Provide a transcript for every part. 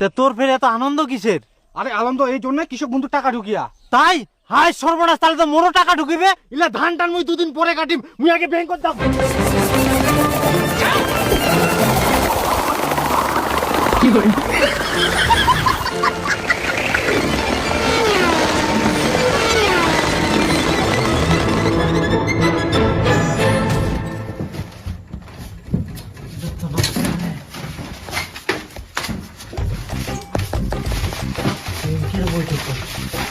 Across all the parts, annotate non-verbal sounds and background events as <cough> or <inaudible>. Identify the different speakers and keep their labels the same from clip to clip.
Speaker 1: তা তোর ফের এত আনন্দ কিসের?
Speaker 2: আরে আনন্দ এই জন্য কৃষক বন্ধু টাকা ঢুকিয়া।
Speaker 1: তাই? হায় সর্বনাশ তাহলে তো মোরও টাকা ঢুকিবে?
Speaker 2: ইলা ধান টান মুই দুদিন পরে কাটিম মুই আগে ব্যাংক দাম
Speaker 1: হিল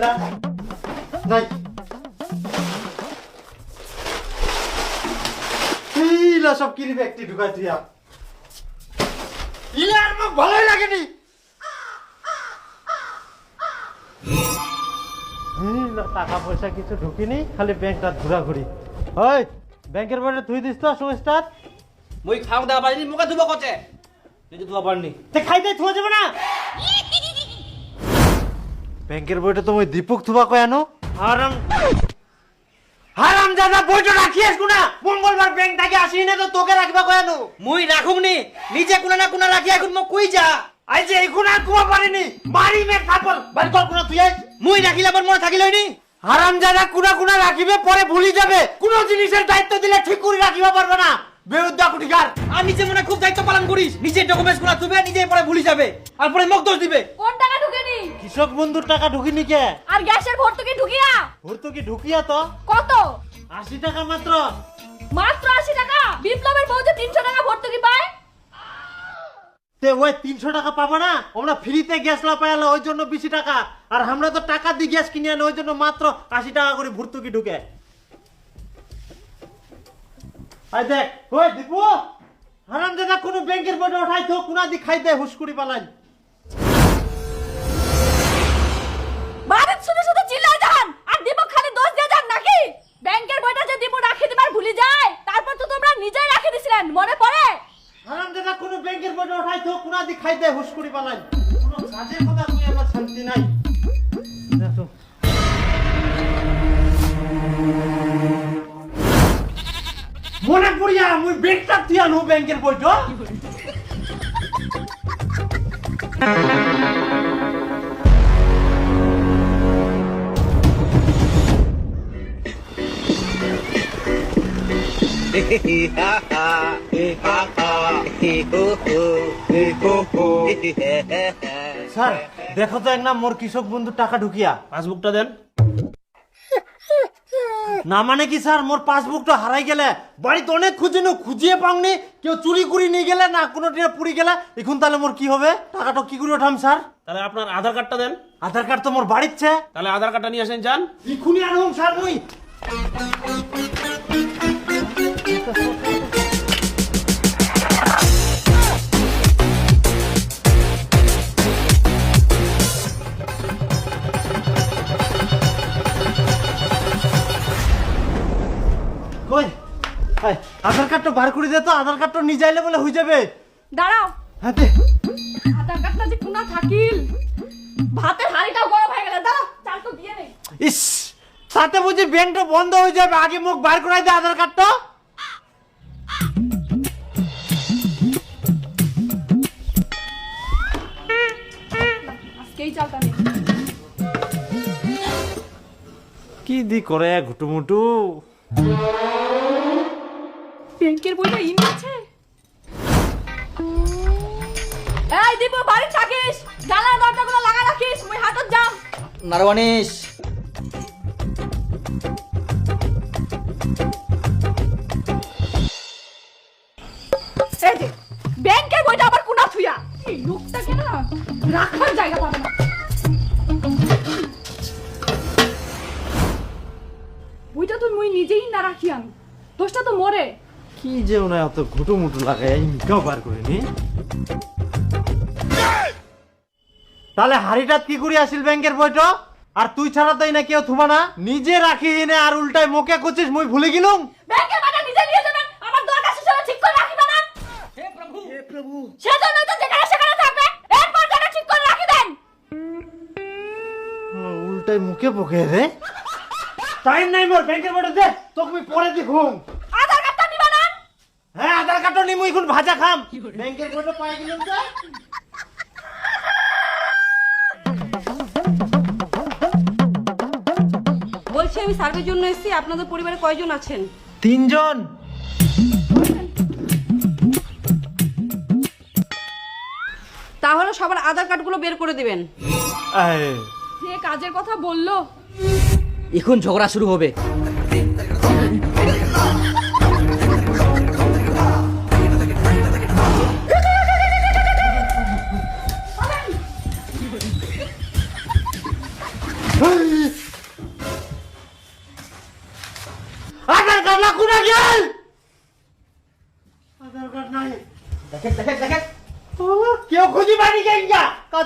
Speaker 1: তাইলা নাই। ইলা সব কিরি ব্যক্তি ঢুকাই থিয়া ইলা আর মোক ভালোই লাগেনি। টাকা পয়সা কিছু ঢুকিনি খালি ব্যাংকটা ঘোরাঘুরি। ওই ব্যাংকের বাইরে তুই দিস তো সুস্টার
Speaker 3: মই খাও দা পারিনি মুখে ধুব কচে নিজে ধুব পারিনি
Speaker 1: তে খাইতে থুয়া যাবে না। ব্যাংকের বইটা তো মই দীপক থুবা কয় আনো। হারাম। হারাম দাদা বইটা রাখিয়াস কোনা মঙ্গলবার ব্যাংক থেকে আসি না তো তোকে রাখবা কয় আনো।
Speaker 3: মুই রাখুক নি নিজে কোনা না কোনা রাখি এখন মোক কই যা।
Speaker 1: আই যে এখন আর কুয়া পারিনি। মারি মে থাপল বাড়ি কর কোনা তুই আই
Speaker 3: মুই রাখিলে আবার মনে থাকিলই নি?
Speaker 1: হারাম দাদা কুনা কুনা রাখিবে পরে ভুলি যাবে। কোন জিনিসের দায়িত্ব দিলে ঠিক করে রাখিবা পারবে না। বেউদ্দা কুটিকার
Speaker 3: আর নিজে মনে খুব দায়িত্ব পালন করিস। নিজে ডকুমেন্টস কোনা তুবে নিজে পরে ভুলি যাবে। আর পরে মোক দোষ দিবে।
Speaker 4: কোন টাকা ঢুকেনি?
Speaker 1: কৃষক বন্ধুর টাকা ঢুকিনি কে?
Speaker 4: আর গ্যাসের ভর্তুকি ঢুকিয়া?
Speaker 1: ভর্তুকি ঢুকিয়া তো?
Speaker 4: কত?
Speaker 1: আশি টাকা মাত্র।
Speaker 4: মাত্র আশি টাকা? বিপ্লবের বউ যে তিনশো টাকা ভর্তুকি পায়?
Speaker 1: তে ওই তিনশো টাকা পাবো না? আমরা ফ্রিতে গ্যাস লা পাইলা ওই জন্য বেশি টাকা। আর আমরা তো টাকা দিয়ে গ্যাস কিনে আনি ওই জন্য মাত্র আশি টাকা করে ভর্তুকি ঢুকে। আই দেখ ওই দীপু হারাম দাদা কোনো ব্যাংকের বইটা উঠাই তো কোনা দি খাই দে হুসকুড়ি পালাই।
Speaker 4: বাড়ির শুধু শুধু চিল্লাই যান আর দীপক খালি দোষ দিয়ে যান নাকি? ব্যাংকের বইটা যে দীপক রাখি দিবার ভুলি যায় তারপর তো তোমরা নিজেই রাখি দিছিলেন মনে পড়ে?
Speaker 1: হারাম দাদা কোনো ব্যাংকের বইটা উঠাই তো কোনা দি খাই দে হুসকুড়ি পালাই। কোনো কাজের কথা তুই আমার শান্তি নাই। মনে পড়িয়া মুই ব্যাংকটা তুই আনু ব্যাংকের বইটা <laughs> স্যার দেখো তো এক না মোর কৃষক বন্ধু টাকা ঢুকিয়া।
Speaker 3: পাসবুকটা দেন।
Speaker 1: না মানে কি স্যার? মোর পাসবুকটা হারাই গেলে বাড়িতে অনেক খুঁজিনু খুঁজিয়ে পাওনি। কেউ চুরি করে নিয়ে গেলে না কোনো টিয়া পুরি গেলে এখন তাহলে মোর কি হবে? টাকাটা কি করে ওঠাম স্যার?
Speaker 3: তাহলে আপনার আধার কার্ডটা দেন।
Speaker 1: আধার কার্ড তো মোর বাড়িচ্ছে
Speaker 3: তাহলে আধার কার্ডটা নিয়ে আসেন যান।
Speaker 1: এখুনি আনলাম স্যার মুই। আধার কার্ডটা বার করে দে তো আধার কার্ডটা নিয়ে যাইলে বলে হয়ে যাবে।
Speaker 4: দাঁড়াও।
Speaker 1: হ্যাঁ দে।
Speaker 4: আধার কার্ডটা যে কোনা থাকিল। ভাতের হাঁড়িটাও গরম হয়ে গেলে দাঁড়াও চাল তো দিয়ে নেই
Speaker 1: ইস তাতে বুঝি ব্যাংকটা বন্ধ হয়ে যাবে আগে মুখ বার করাই দে আধার কার্ডটা।
Speaker 4: আজকেই চালটা নেই
Speaker 1: কি দি করে ঘুটুমুটু?
Speaker 4: ব্যাংকের বইটা ইন আছে এই দীপু বাড়ি থাকিস। জানালা দরজাগুলো লাগা রাখিস মুই হাতত যাম।
Speaker 3: নারওয়ানিস।
Speaker 4: এই যে ব্যাংকের বইটা আবার কোনা থুইয়া? এই লোকটাকে না রাখার জায়গা পাবে না। বইটা তো মুই নিজেই না রাখি আমি দোষটা তো মরে।
Speaker 1: কি যে ওনায় অত ঘুটু মুটু এই মিকাও বার করে নি তাহলে হাড়িটাত কি করে আসিল ব্যাংকের বইটা? আর তুই ছাড়া তাই না কেউ থুবা না। নিজে রাখি এনে আর উল্টায় মোকে কুচিস মুই ভুলে গেলুম।
Speaker 4: ব্যাংকের নিজে নিয়ে যাবেন আমার দরকার শেষ হলে ঠিক করে রাখিবে না।
Speaker 3: হে প্রভু।
Speaker 4: সেজন্য তো যেখানে সেখানে থাকবে এরপর ঠিক করে রাখি দেন।
Speaker 1: উল্টায় মুখে পোকে রে। টাইম নাই মোর ব্যাংকের বইটা দে তোকে মুই পরে দেখুম
Speaker 4: আধার কার্ডটা নিবা না
Speaker 1: হ্যাঁ নিমু এখন ভাজা খাম। ব্যাংকের বইটা পাই গেলাম তো?
Speaker 5: বলছি আমি সার্ভের জন্য এসেছি আপনাদের পরিবারে কয়জন আছেন?
Speaker 1: তিনজন।
Speaker 5: তাহলে সবার আধার কার্ডগুলো বের করে দিবেন।
Speaker 1: এই,
Speaker 4: যে কাজের কথা বলল।
Speaker 3: এখন ঝগড়া শুরু হবে।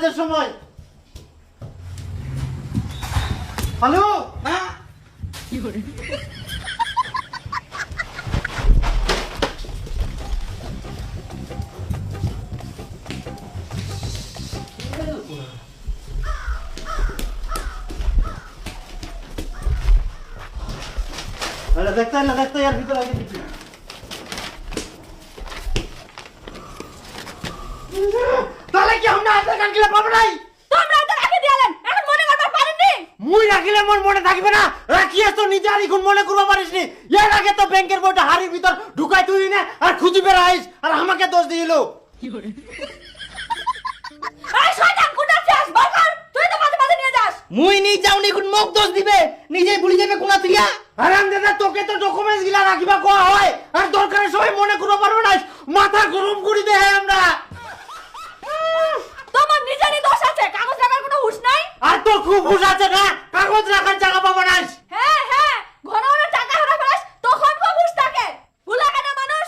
Speaker 1: কাজের সময় হ্যালো
Speaker 3: হ্যাঁ
Speaker 1: আরে দেখতে না দেখতে ইয়ার ভিতরে আগে দেখি তাহলে কি গিলা পাবো নাই?
Speaker 4: তোমরা তো রাখি দিলেন এখন মনে করবার পারেননি?
Speaker 1: মুই রাখিলে মোর মনে থাকবে না। রাখিয়ে তো নিজে আর এখন মনে করবা পারিস নি এর আগে তো ব্যাংকের বইটা হাড়ির ভিতর ঢুকাই তুই না আর খুঁজি বেড়াইস আর আমাকে দোষ দিল।
Speaker 4: এই শয়তান কোনটা চাস? বাকার তুই তো মাঝে মাঝে নিয়ে যাস।
Speaker 3: মুই নি যাওনি এখন মুখ দোষ দিবে। নিজেই ভুলে যাবে কোনা তুইয়া।
Speaker 1: আরাম দাদা তোকে তো ডকুমেন্টস গিলা রাখিবা কোয়া হয়। আর দরকারে সবাই মনে করবা পারব না। মাথা গরম করি দে আমরা।
Speaker 4: নিজেরই দোষ আছে কাগজ রাখার কোনো হুঁশ নাই?
Speaker 1: আর তোর খুব হুশ আছে না? কাগজ রাখার জায়গা পাবো না
Speaker 4: হ্যাঁ হ্যাঁ ঘন ঘন টাকা হারা ফেলাস তখন খুব হুঁশ থাকে। ভুলা কেন মানুষ?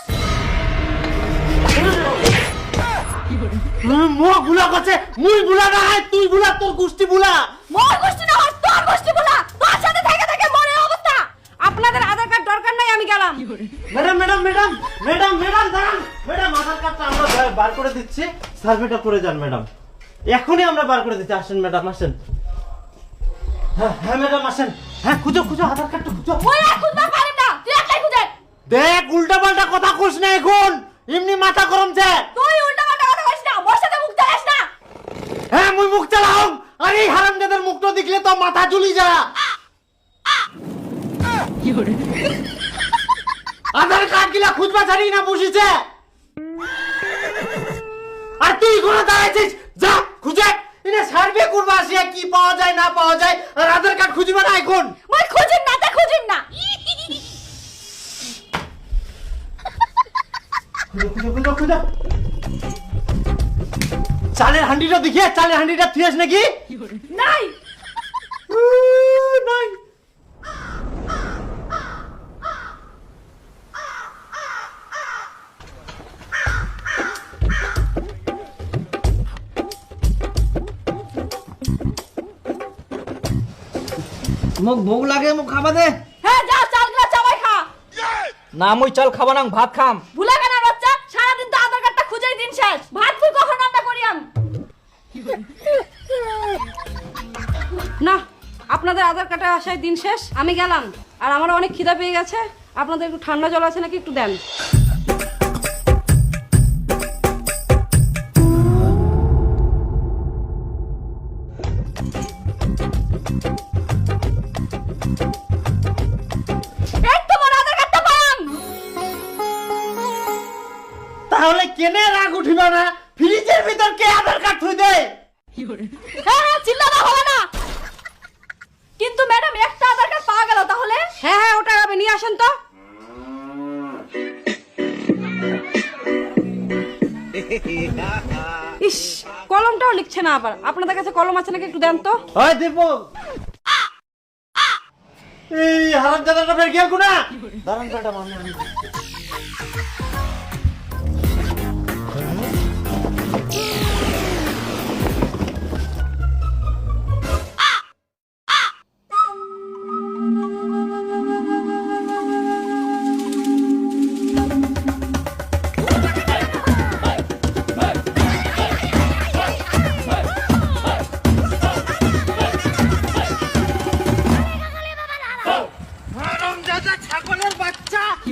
Speaker 1: মোর ভুলা করছে মুই ভুলা না হয় তুই ভুলা তোর গোষ্ঠী ভুলা।
Speaker 4: মোর গোষ্ঠী না তোর গোষ্ঠী ভুলা। তোর সাথে থেকে থেকে মরে অবস্থা।
Speaker 5: আপনাদের আধার কার্ড দরকার নাই আমি গেলাম।
Speaker 1: Madam madam madam madam madam দাঁড়ান। ম্যাডাম আধার কার্ডটা আমরা বার- বার করে দিচ্ছি। সার্ভেটা করে যান ম্যাডাম। এখনই আমরা বার করে দিতে আসেন ম্যাডাম আসেন। হ্যাঁ হ্যাঁ ম্যাডাম আসেন। হ্যাঁ খুঁজো খুঁজো আধার কার্ডটা খুঁজো।
Speaker 4: ওই এখন না পারেন না তুই একাই খুঁজে।
Speaker 1: দেখ উল্টা পাল্টা কথা কইস না এখন। এমনি মাথা গরমছে
Speaker 4: তুই উল্টা পাল্টা কথা বলিস না মোর সাথে মুখ চালাস না।
Speaker 1: হ্যাঁ মুই মুখ চালাও আর এই হারামজাদার মুখটা দেখলে তো মাথা চুলি যা। আধার কার্ড গিলা খুঁজবা ছাড়ি না বসিছে। আর তুই কোনো দাঁড়াইছিস? যা খুঁজে। এনে সার্ভে করবা আসিয়া কি পাওয়া যায় না পাওয়া যায়। আর আধার কার্ড খুঁজবা না এখন।
Speaker 4: মই খুঁজিন না তে খুঁজিন না।
Speaker 1: খুঁজো খুঁজো খুঁজো খুঁজো। চালের হান্ডিটা দেখিয়ে চালের হান্ডিটা থুয়েস নাকি?
Speaker 4: নাই।
Speaker 1: নাই।
Speaker 3: মুখ ভোগ লাগে মোক খাবা দে।
Speaker 4: হ্যাঁ যা চালগুলা চাবাই খা।
Speaker 3: না মুই চাল খাবা না ভাত খাম।
Speaker 4: ভুলা কেন বাচ্চা সারাদিন তো আধার কার্ডটা খুঁজেই দিন শেষ। ভাত তুই কখন রান্না করি আমি?
Speaker 5: না আপনাদের আধার কার্ডে আসায় দিন শেষ আমি গেলাম। আর আমার অনেক খিদা পেয়ে গেছে। আপনাদের একটু ঠান্ডা জল আছে নাকি একটু দেন। আবার। আপনাদের কাছে কলম আছে নাকি একটু দেন তো?
Speaker 1: ওই দেব এই হারাম দাদাটা বের গিয়া গুনা দাঁড়ান ম্যাডাম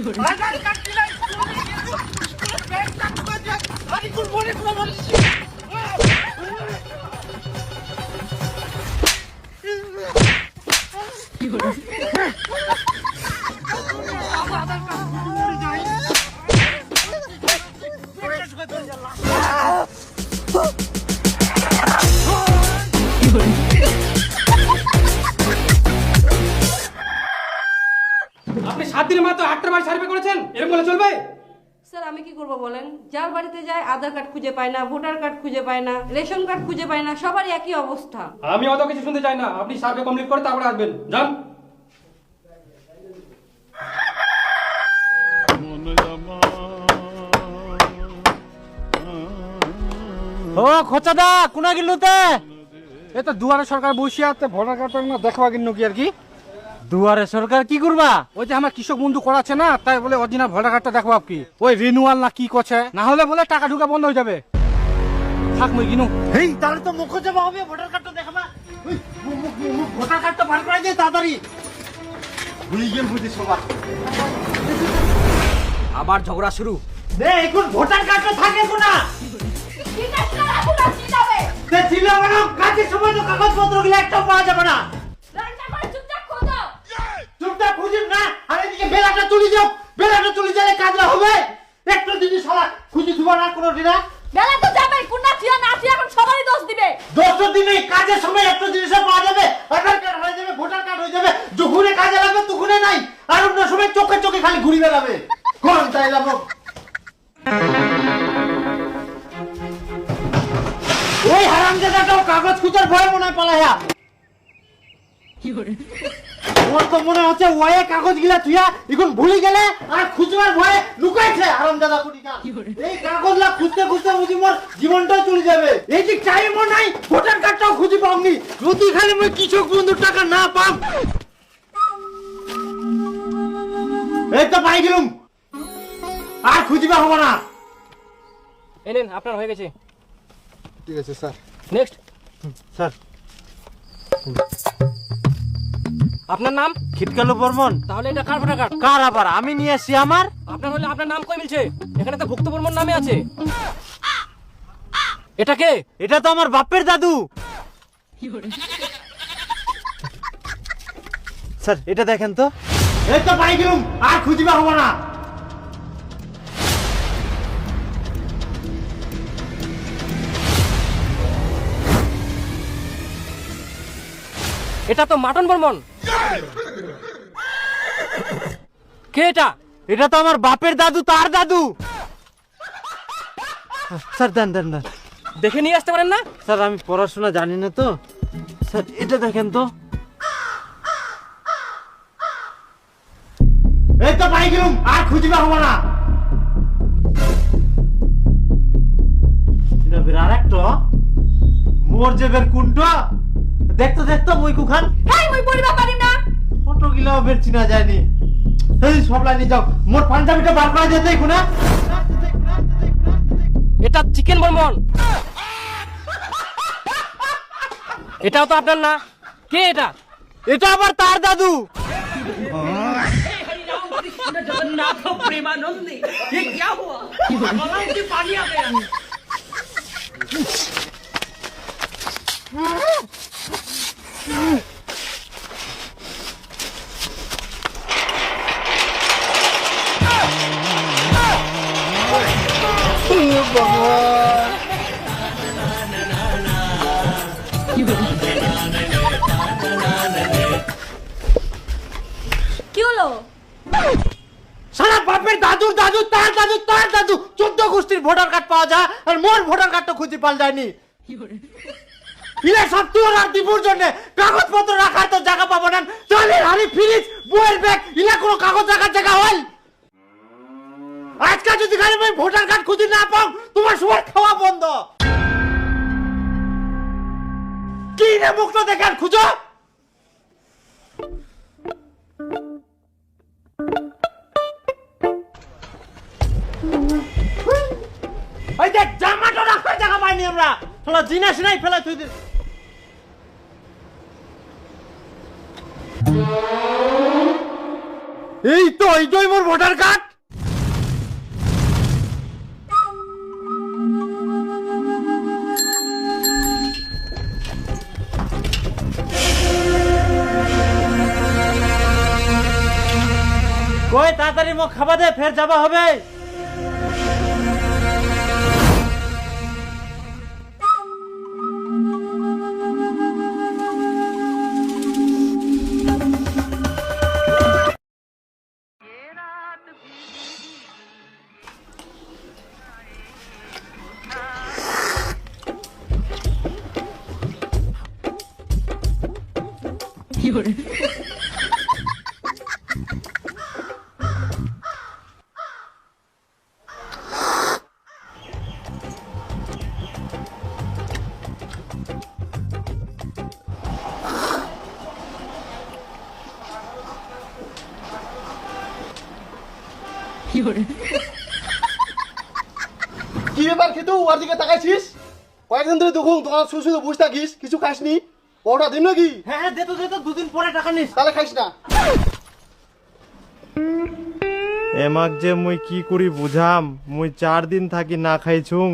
Speaker 1: আমি আমি
Speaker 3: আপনি সাত দিনের মাত্র আটটা বাড়ি সার্ভে করেছেন? এরকম বলে চলবে?
Speaker 5: স্যার আমি কি করব বলেন? যার বাড়িতে যায় আধার কার্ড খুঁজে পায় না ভোটার কার্ড খুঁজে পায় না রেশন কার্ড খুঁজে পায় না সবারই একই অবস্থা।
Speaker 3: আমি অত কিছু শুনতে চাই না। আপনি সার্ভে কমপ্লিট করে তারপরে আসবেন। যান।
Speaker 1: ও খোঁচাদা কোনা গিলুতে
Speaker 2: এ তো দুয়ারে সরকার বসিয়া আছে ভোটার কার্ড না দেখবা কিন্তু কি আর কি।
Speaker 1: দুয়ারে সরকার কি করবা?
Speaker 2: ওই যে আমার কৃষক বন্ধু করাচ্ছে না তাই বলে অরিজিনাল ভোটার কার্ডটা দেখবা কি। ওই রিনুয়াল না কি করছে? না হলে বলে টাকা ঢুকা বন্ধ হয়ে যাবে। থাক মই কিনু
Speaker 1: এই তাহলে তো মুখ যাবা হবে ভোটার কার্ডটা দেখাবা। ওই, মুখ, মুখ, মুখ, মুখ, ভোটার কার্ডটা বার করে দে তাড়াতাড়ি। ভুলে গেল বুঝি সবার।
Speaker 3: আবার ঝগড়া শুরু।
Speaker 1: দে এখন ভোটার কার্ডটা থাকে
Speaker 4: না। না চিল্লাবে
Speaker 1: তে ছিল মানে কাজের সময় তো কাগজপত্রগুলো একটাও পাওয়া যাবে না।
Speaker 4: চুপচাপ
Speaker 1: খুঁজিস না আর এদিকে বেলাটা তুলি যাও বেলাটা তুলি গেলে কাজটা হবে। একটা জিনিস হলা খুঁজি দিব না কোনো দিনা।
Speaker 4: বেলা তো যাবে কুন্না থিয়া না থিয়া এখন সবারই দোষ দিবে।
Speaker 1: দশ দিনে কাজের সময় একটা জিনিসও পাওয়া যাবে। আধার কার্ড হয়ে যাবে ভোটার কার্ড হয়ে যাবে। যখনে কাজে লাগবে তখনে নাই। আর অন্য সময় চোখে চোখে খালি ঘুরি বেড়াবে। কোন তাই লাভ ওই হারাম জায়গাটাও কাগজ খুঁজার ভয় মনে হয় পালাইয়া। আমার তো মনে হচ্ছে ওয়ে কাগজ গিলা থুয়া এখন ভুলে গেলে আর খুঁজবার ভয়ে লুকাইছে। আরাম দাদা কুটিকা এই কাগজ খুঁজতে খুঁজতে বুঝি মোর জীবনটাও চলে যাবে। এই যে টাইমও নাই ভোটার কার্ডটাও খুঁজে পাওনি। যদি খালি মই কৃষক বন্ধুর টাকা না পাম। এই তো পাই গেলুম। আর খুঁজিবা হব না।
Speaker 3: এনেন আপনার হয়ে গেছে।
Speaker 2: ঠিক আছে স্যার।
Speaker 3: নেক্সট।
Speaker 1: স্যার।
Speaker 3: আপনার নাম?
Speaker 1: খিটকালু বর্মন।
Speaker 3: তাহলে এটা কার ভোটার কার্ড?
Speaker 1: কার আবার? আমি নিয়ে আসি আমার।
Speaker 3: আপনার হলে আপনার নাম কই মিলছে? এখানে তো ভুক্ত বর্মন নামে আছে। এটা কে?
Speaker 1: এটা তো আমার বাপের দাদু। স্যার এটা দেখেন তো। এই তো পাই গেলুম আর খুঁজিবা হব না।
Speaker 3: এটা তো মাটন বর্মন। কে এটা?
Speaker 1: এটা তো আমার বাপের দাদু তার দাদু! স্যার দেন দেন দেন।
Speaker 3: দেখে নিয়ে আসতে পারেন না?
Speaker 1: স্যার আমি পড়াশোনা জানি না তো। স্যার এটা দেখেন তো। এই তো পাই গেলুম আর খুঁজিবা হব না। আর একটা। মোর দেখতো দেখতো মই কুখান।
Speaker 4: হ্যাঁ মুই না।
Speaker 1: গিলা বের চিনা সব লাইনে যাও। পাঞ্জাবিটা বার করা যেতে
Speaker 3: এটা চিকেন বর্মন এটাও তো আপনার না? কে এটা?
Speaker 1: এটা আবার তার দাদু।
Speaker 4: জগন্নাথ
Speaker 1: প্রেমানন্দে। কি হুয়া পানি তার দাদু চোদ্দ গোষ্ঠীর ভোটার কার্ড পাওয়া যায় আর মোর ভোটার কার্ডটা খুঁজে পাল যায়নি। ইলে সব তোর আর দিপুর জন্য কাগজপত্র রাখার তো জায়গা পাবো না। চলে হারি ফ্রিজ বইয়ের ব্যাগ ইলে কোনো কাগজ রাখার জায়গা হয় আজকে যদি গাড়ি আমি ভোটার কার্ড খুঁজে না পাও তোমার সবার খাওয়া বন্ধ। কি রে মুখটা দেখার খুঁজো? ওই দেখ, জামাটা রাখার জায়গা পাইনি আমরা। তোরা জিনিস নাই, ফেলা তুই এই তো এইটাই মোর ভোটার কার্ড কই, তাড়াতাড়ি মোক খাবা দে, ফের যাবা হবে।
Speaker 6: কি ব্যাপার খেতু? ওর দিকে তাকাইছিস? কয়েকদিন ধরে দেখুন দোকান শুধু শুধু বসে থাকিস। কিছু খাসনি? ওটা দিন নাকি?
Speaker 1: হ্যাঁ হ্যাঁ দে তো দে তো দুদিন পরে টাকা নিস।
Speaker 6: তাহলে খাইস না।
Speaker 1: এমাক যে মুই কি করি বুঝাম? মুই চার দিন থাকি না খাইছুং।